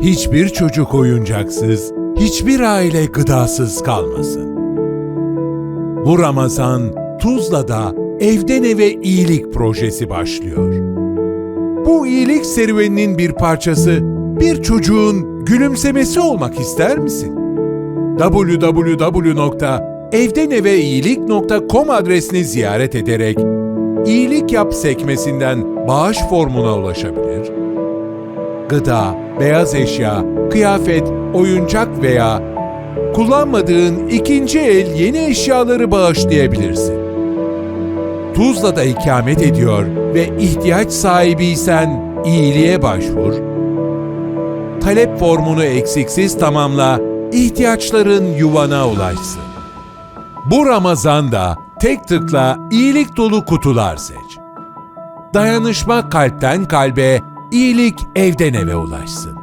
hiçbir çocuk oyuncaksız, hiçbir aile gıdasız kalmasın. Bu Ramazan Tuzla'da Evden Eve İyilik Projesi başlıyor. Bu iyilik serüveninin bir parçası bir çocuğun gülümsemesi olmak ister misin? www.evdeneveyilik.com adresini ziyaret ederek iyilik yap sekmesinden bağış formuna ulaşabilir. Gıda, beyaz eşya, kıyafet, oyuncak veya kullanmadığın ikinci el yeni eşyaları bağışlayabilirsin. Tuzla'da ikamet ediyor ve ihtiyaç sahibiysen iyiliğe başvur. Talep formunu eksiksiz tamamla, ihtiyaçların yuvana ulaşsın. Bu Ramazan'da tek tıkla iyilik dolu kutular seç. Dayanışma kalpten kalbe, iyilik evden eve ulaşsın.